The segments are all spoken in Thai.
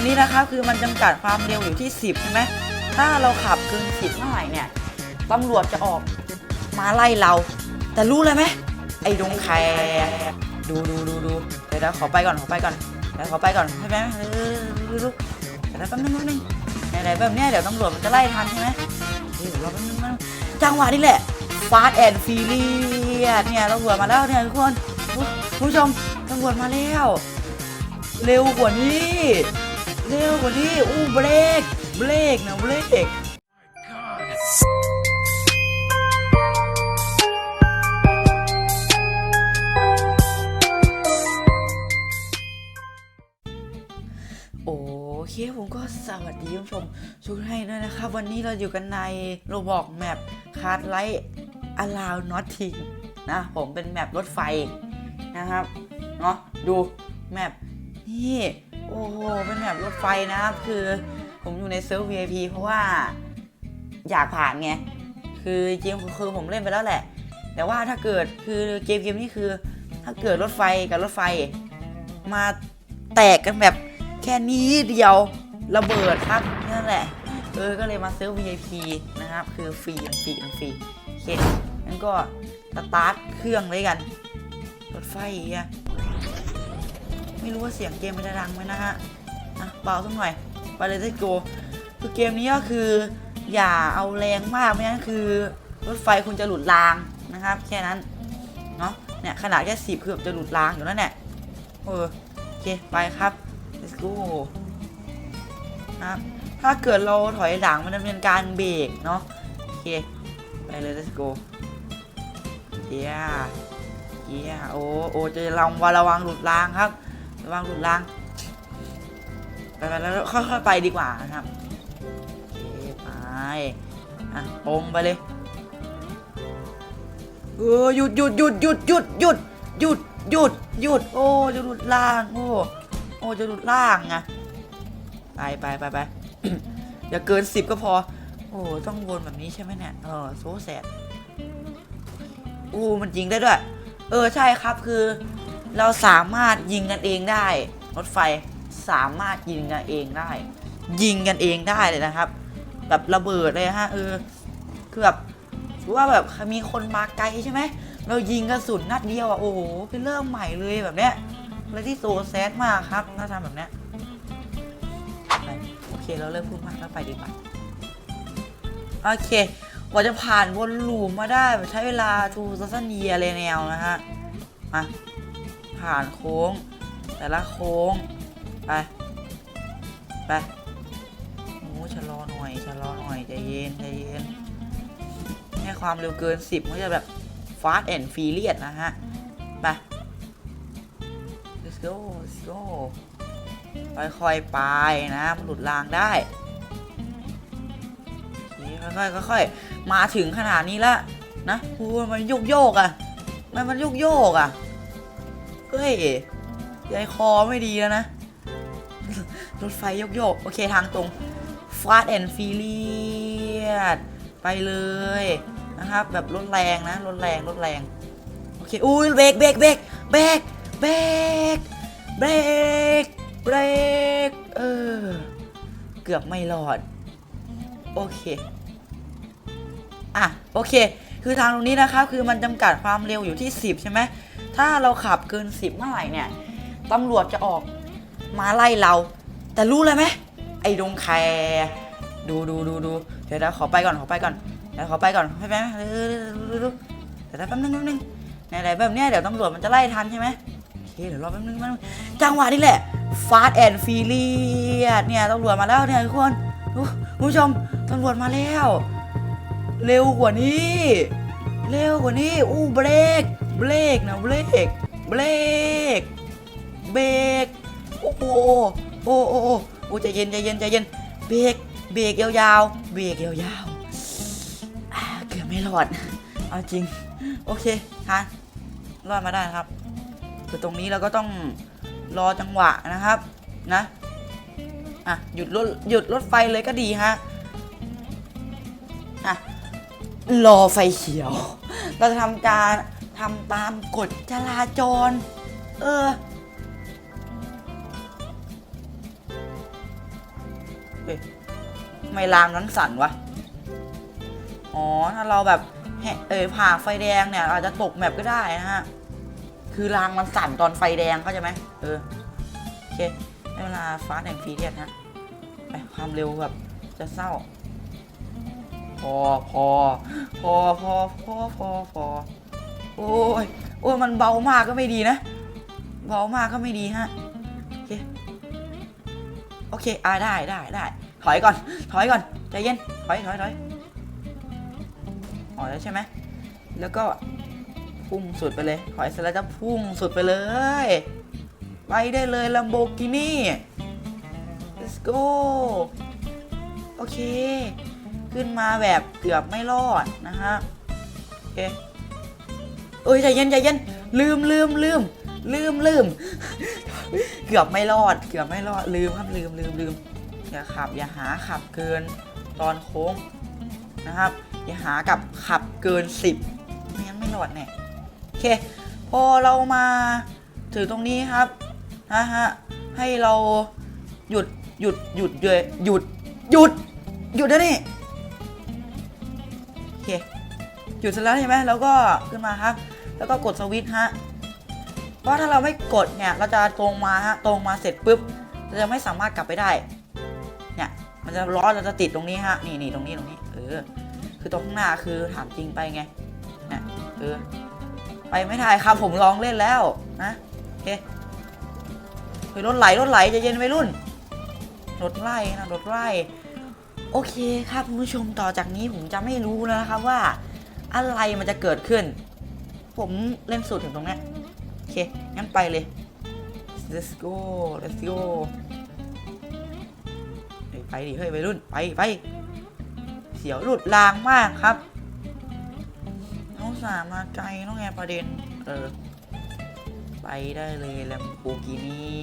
รงนี้นะครับคือมันจำกัดความเร็วอยู่ที่ 10 ใช่ไหมถ้าเราขับเกิน10เมื่อไหร่เนี่ยตำรวจจะออกมาไล่เรา แต่รู้เลยไหมไอ้ดงแคร์ดูดูดูดูเดี๋ยวเดี๋ยวขอไปก่อนขอไปก่อนเดี๋ยวขอไปก่อนใช่ไหมเออดูดูเดี๋ยวแป๊บนึงแป๊บนึงไหนๆแบบเนี้ยเดี๋ยวตำรวจมันจะไล่ทันใช่ไหมเฮ้ยเดี๋ยวรอแป๊บนึงแป๊บนึงจังหวะนี้แหละฟาสแอนด์ฟีเลียเนี่ยตำรวจมาแล้วเนี่ยทุกคนคุณผู้ชมตำรวจมาแล้ว เร็วกว่านี้ เร็วกว่านี้อู้เบรกเบรกนะเบรกโอเคผมก็สวัสดีคุณผู้ชมทุกท่านด้วยนะครับ วันนี้เราอยู่กันในโรบอกแมปคาร์ดไลท์อลาวนอตทิงนะ ผมเป็นแมปรถไฟนะครับ เนาะดูแมปนี่ โอ้โห เป็นแมปรถไฟนะครับ คือผมอยู่ในเซิร์ฟ VIP เพราะว่าอยากผ่านไง คือจริงคือผมเล่นไปแล้วแหละ แต่ว่าถ้าเกิดคือเกมเกมนี้คือ ถ้าเกิดรถไฟกับรถไฟ มาแตกกันแบบแค่นี้เดียวระเบิดครับนั่นแหละ เออ ก็เลยมาซื้อ VIP นะครับ คือฟรีฟรีฟรีโอเคงั้นก็สตาร์ทเครื่องเลยกัน รถไฟอะ ไม่รู้ว่าเสียงเกมมันจะดังไหมนะฮะอะเบาสักหน่อยไปเลยได้โกคือเกมนี้ก็คือ อย่าเอาแรงมากไม่งั้นคือรถไฟคุณจะหลุดรางนะครับ แค่นั้นเนาะเนี่ยขนาดแค่สิบคือบจะหลุดรางอยู่แล้วเนี่ยเออโอเคไปครับ let's go นะครับถ้าเกิดเราถอยหลังมันจะเป็นการเบรกเนาะโอเคไปเลย let's go เยียเยียโอ้โอ้จะระวังระวังหลุดรางครับ ระวังหลุดราง ไปไปแล้วค่อยๆไปดีกว่านะครับโอเคไปอะตรงไปเลยเออหยุดหยุดหยุดหยุดหยุดหยุดหยุดหยุดหยุดโอ้จะหลุดล่างโอ้โอ้จะหลุดล่างไงไปไปไปไปอย่าเกินสิบก็พอ โอ้ต้องวนแบบนี้ใช่ไหมเนี่ยเออโซแสบอู้มันยิงได้ด้วย เออใช่ครับคือ เราสามารถยิงกันเองได้ รถไฟสามารถยิงกันเองได้ ยิงกันเองได้เลยนะครับ แบบระเบิดเลยฮะเออคือแบบถือว่าแบบมีคนมาไกลใช่ไหมเรายิงกระสุนนัดเดียวอะโอ้โหเป็นเริ่มใหม่เลยแบบเนี้ยอะไรที่โซแซดมากครับถ้าทำแบบเนี้ยโอเคเราเริ่มพูดมากแล้วไปดีกว่าโอเคกว่าจะผ่านวนลูปมาได้ใช้เวลาทูซัสเนียเลยแนวนะฮะมา ผ่านโค้ง แต่ละโค้ง ไป ไปโอ้ชะลอหน่อยชะลอหน่อยใจเย็นใจเย็นแค่ความเร็วเกิน 10มันจะแบบ fast and furious นะฮะ ไป let's go let's go ค่อยๆไปนะมันหลุดรางได้คค่อยๆค่อยๆมาถึงขนาดนี้แล้วนะคูมันโยกโยกอะมันมันโยกโยกอะ เฮ้ยใจคอไม่ดีแล้วนะ รถไฟโยกโยกๆโอเคทางตรง Fast and Furious ไปเลยนะครับ แบบรถแรงนะรถแรงรถแรง โอเค อุ้ยเบรกเบรกเบรกเบรกเบรกเบรกเบรกเออ เกือบไม่รอด โอเค อะ โอเค คือทางตรงนี้นะครับ คือมันจำกัดความเร็วอยู่ที่ 10 ใช่ไหม ถ้าเราขับเกิน10เมื่อไหร่เนี่ยตำรวจจะออกมาไล่เรา แต่รู้เลยไหมไอ้ดงแคร์ดูดูดูดูเดี๋ยวเดี๋ยวขอไปก่อนขอไปก่อนเดี๋ยวขอไปก่อนใช่ไหมเออดูดูดูเดี๋ยวแป๊บนึงแป๊บนึงไหนๆแบบเนี้ยเดี๋ยวตำรวจมันจะไล่ทันใช่ไหมโอเคเดี๋ยวรอแป๊บนึงแป๊บนึงจังหวะนี้แหละฟาสแอนด์ฟีเลียดเนี่ยตำรวจมาแล้วเนี่ยทุกคนดูคุณผู้ชมตำรวจมาแล้ว เร็วกว่านี้ เร็วกว่านี้ อู้เบรก เบรกนะเบรก เบรก เบรก โอ้โหโอ้โอ้โอ้โอ้ใจเย็นใจเย็นใจเย็น เบรก เบรกยาวๆ เบรกยาวๆเกือบไม่รอด เอาจริง โอเคทานรอดมาได้ครับคือตรงนี้เราก็ต้องรอจังหวะนะครับ นะ อะ หยุดรถ หยุดรถไฟเลยก็ดีฮะ อะ รอไฟเขียว เราจะทำการทำตามกฎจราจร เออเฮ้ยทำไม่รางนั้นสั่นวะ อ๋อ ถ้าเราแบบแหะเออผ่าไฟแดงเนี่ย อาจจะตกแมปก็ได้นะฮะ คือรางมันสั่นตอนไฟแดงเข้าใจไหมเออ โอเคได้เวลาฟ้าแห่งฟีเรียสฮะไปความเร็วแบบจะเศร้า พอพอพอพอพอพอพอโอ้ยโอ้ยมันเบามากก็ไม่ดีนะ เบามากก็ไม่ดีฮะ โอเค โอเคอ่าได้ได้ได้ ถอยก่อน ถอยก่อน ใจเย็น ถอยถอยถอยถอยแล้วใช่ไหม แล้วก็พุ่งสุดไปเลย ถอยเสร็จแล้วจะพุ่งสุดไปเลย ไปได้เลย Lamborghini let's go โอเค ขึ้นมาแบบเกือบไม่รอดนะฮะโอเคเอ้ยใจเย็นใจเย็นลืมลืมลืมลืมลืมเกือบไม่รอด เกือบไม่รอดลืมครับลืมลืมลืมอย่าขับ อย่าหาขับเกินตอนโค้งนะครับ อย่าหากับขับเกิน 10ไม่งั้นไม่รอดแน่โอเค พอเรามาถึงตรงนี้ครับนะฮะให้เราหยุดหยุดหยุดเลยหยุดหยุดหยุดนะนี่ หยุดเสร็จแล้วใช่ไหมแล้วก็ขึ้นมาครับ แล้วก็กดสวิตช์ฮะเพราะถ้าเราไม่กดเนี่ยเราจะตรงมาฮะตรงมาเสร็จปุ๊บเราจะไม่สามารถกลับไปได้ เนี่ยมันจะล้อเราจะติดตรงนี้ฮะนี่นี่ตรงนี้ตรงนี้เออคือตรงข้างหน้าคือถามจริงไปไงเนี่ยเออไปไม่ได้ครับผมลองเล่นแล้วนะโอเคเฮ้ยรถไหลรถไหลจะเย็นไปรุ่นรถไล่นะรถไล่ โอเคครับคุณผู้ชมต่อจากนี้ผมจะไม่รู้แล้วนะครับว่า อะไรมันจะเกิดขึ้น ผมเล่นสุดถึงตรงนี้โอเค งั้นไปเลย let's go let's go ไปดิเฮ้ยไปรุ่นไปไปเสียวหลุดรางมากครับน้องสามาไกลน้องแอประเด็น เออ ไปได้เลยแลมโบกินี่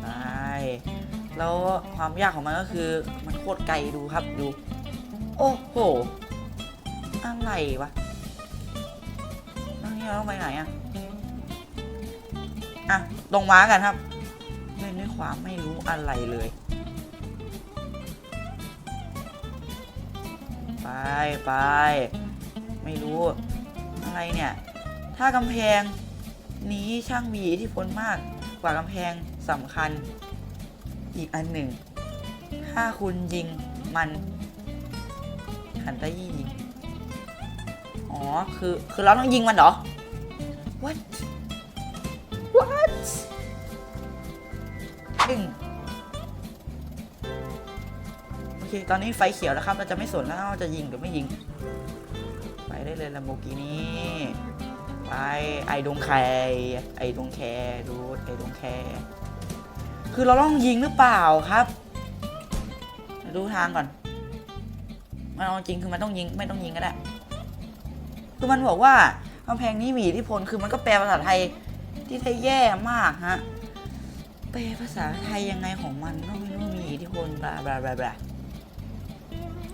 ไป แล้วความยากของมันก็คือมันโคตรไกลดูครับดู โอ้โหอะไรวะแล้วนี่เราต้องไปไหนอะอะลงม้ากันครับเล่นด้วยความไม่รู้อะไรเลยไปไปไม่รู้อะไรเนี่ย ถ้ากำแพงนี้ช่างมีอิทธิพลมากกว่ากำแพงสำคัญ อีกอันหนึ่ง ถ้าคุณยิงมันหันตะยี่ยิง อ๋อ คือ คือเราต้องยิงมันเหรอ what what ดึงโอเค ตอนนี้ไฟเขียวแล้วครับ เราจะไม่สนแล้วว่าจะยิงหรือไม่ยิง ไปได้เลยลัมโบกินี่ไปไอดงแคร์ไอดงแคร์ดูไอดงแคร์ คือเราต้องยิงหรือเปล่าครับดูทางก่อน มันเอาจริงคือมันต้องยิงไม่ต้องยิงก็ได้ คือมันบอกว่ากำแพงนี้มีอิทธิพลคือมันก็แปลภาษาไทยที่ไทยแย่มากฮะ แปลภาษาไทยยังไงของมันก็ไม่รู้มีอิทธิพลบลาบลาบลาบลา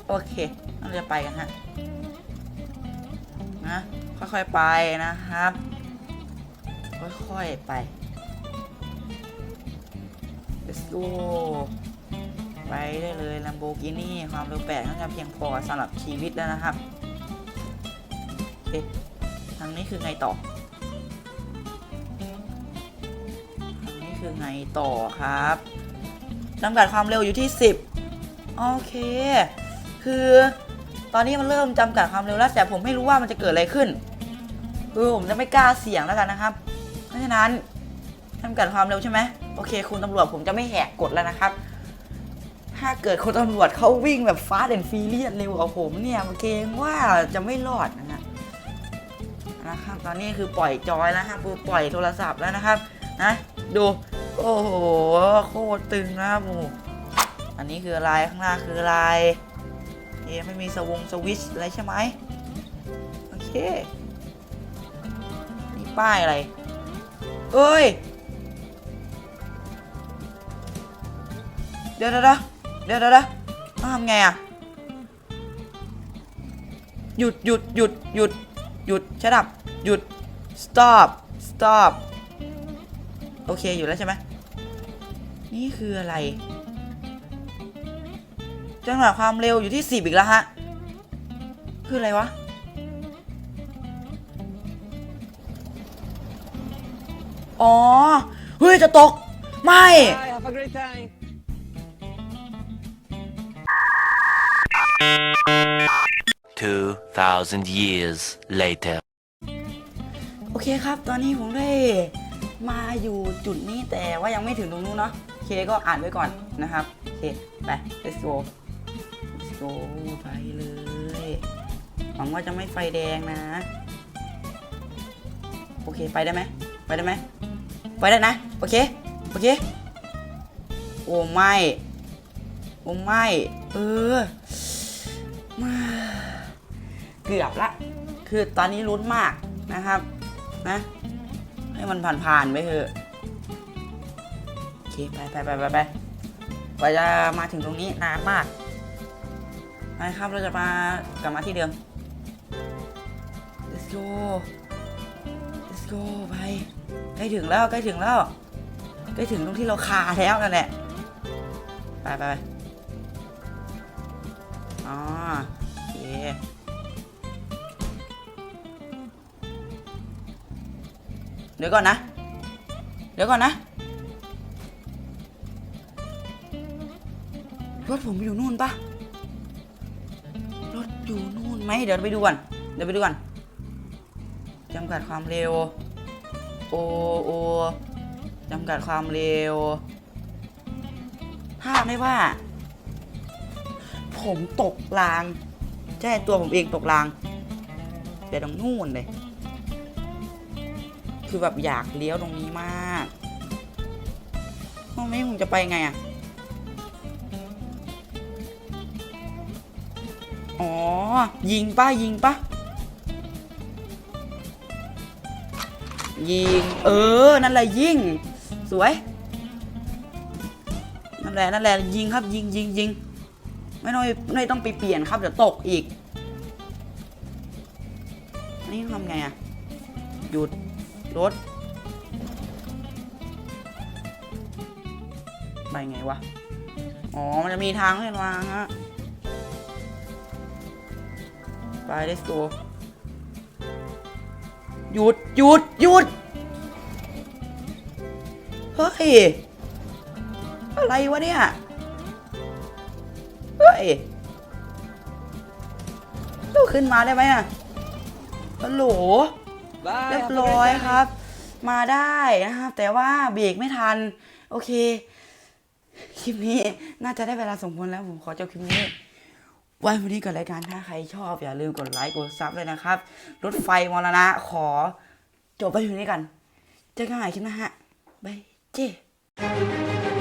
โอเคเราจะไปกันฮะ นะ ค่อยๆไปนะครับ ค่อยๆไป let's go ไปได้เลย Lamborghini ความเร็วแปดน่าจะเพียงพอสำหรับชีวิตแล้วนะครับโอเคทางนี้คือไงต่อทางนี้คือไงต่อครับจำกัดความเร็วอยู่ที่ 10 โอเค คือตอนนี้มันเริ่มจำกัดความเร็วแล้วแต่ผมไม่รู้ว่ามันจะเกิดอะไรขึ้นคือผมจะไม่กล้าเสี่ยงแล้วกันนะครับ เพราะฉะนั้นจำกัดความเร็วใช่ไหม โอเค คุณตำรวจผมจะไม่แหกกฎแล้วนะครับ ถ้าเกิดคุณตำรวจเขาวิ่งแบบฟาสต์แอนด์ฟ r เรียเร็วกว่าผมเนี่ยเกรงว่าจะไม่รอดนะฮะนะครับตอนนี้คือปล่อยจอยแล้วครับปล่อยโทรศัพท์แล้วนะครับ นะ ดูโอ้โหโคตรตึงนะครับูอันนี้คืออะไรข้างหน้าคืออะไรเอ๊ไม่มีสวงสวิชอะไรใช่ไหมโอเคนี่ป้ายอะไรเอ้ย ดี๋ยวเดี๋ยวเดี๋ยวเดี๋ยวเดี๋ยวต้องทำไงอะหยุดหยุดหยุดหยุดหยุดชดับหยุด stop stop โอเคอยู่แล้วใช่ไหมนี่คืออะไรจำกัดความเร็วอยู่ที่สิบอีกแล้วฮะ คืออะไรวะ อ๋อ เฮ้ย จะตก ไม่ 2,000 years later. โอเคครับ ตอนนี้ผมได้มาอยู่จุดนี้แต่ว่ายังไม่ถึงตรงนู้นเนาะโอเคก็อ่านไว้ก่อนนะครับโอเคไป let's go let's go ไปเลยหวังว่าจะไม่ไฟแดงนะ โอเคไปได้ไหมไปได้ไหมไปได้นะ โอเค โอเค โอ้ไม่ โอ้ไม่ เออ เกือบละ คือตอนนี้ลุ้นมากนะครับนะให้มันผ่านๆไปเถอะโอเคไปไปไปไปไปกว่าจะมาถึงตรงนี้นานมากไปครับเราจะมากลับมาที่เดิม let's go let's go ไปใกล้ถึงแล้วใกล้ถึงแล้วใกล้ถึงตรงที่เราคาแล้วนั่นแหละไปไปไปอ๋อ เดี๋ยวก่อนนะ เดี๋ยวก่อนนะรถผมอยู่นู่นปะรถอยู่นู่นไหมเดี๋ยวไปดูก่อนเดี๋ยวไปดูก่อนจำกัดความเร็ว โอโอจำกัดความเร็ว ถ้าไม่ว่า ผมตกราง ใช่ตัวผมเองตกรางเดี๋ยวตรงนู่นเลย คือแบบอยากเลี้ยวตรงนี้มากตรงนี้ผมจะไปไงอะ อ๋อ ยิงป้ายิงป้ายิง เออ นั่นแหละยิง สวย นั่นแหละ นั่นแหละ ยิงครับ ยิงยิงยิงไม่ต้องไม่ต้องไปเปลี่ยนครับ เดี๋ยวตกอีกอันนี้ทำไงอะ หยุด รถไปไงวะ อ๋อ มันจะมีทางให้วางฮะ ไป let's go หยุดหยุดหยุด เฮ้ย อะไรวะเนี่ย เฮ้ยเราขึ้นมาได้ไหมอะฮัลโหล เรียบร้อยครับ มาได้นะครับ แต่ว่าเบรกไม่ทัน โอเค คลิปนี้น่าจะได้เวลาสมควรแล้วผมขอจบคลิปนี้ไว้วันนี้ก่อนรายการถ้าใครชอบอย่าลืมกดไลค์กดซับเลยนะครับ รถไฟมรณะขอจบไปอยู่นี้กัน เจอกันใหม่คลิปหน้าฮะบายเจ้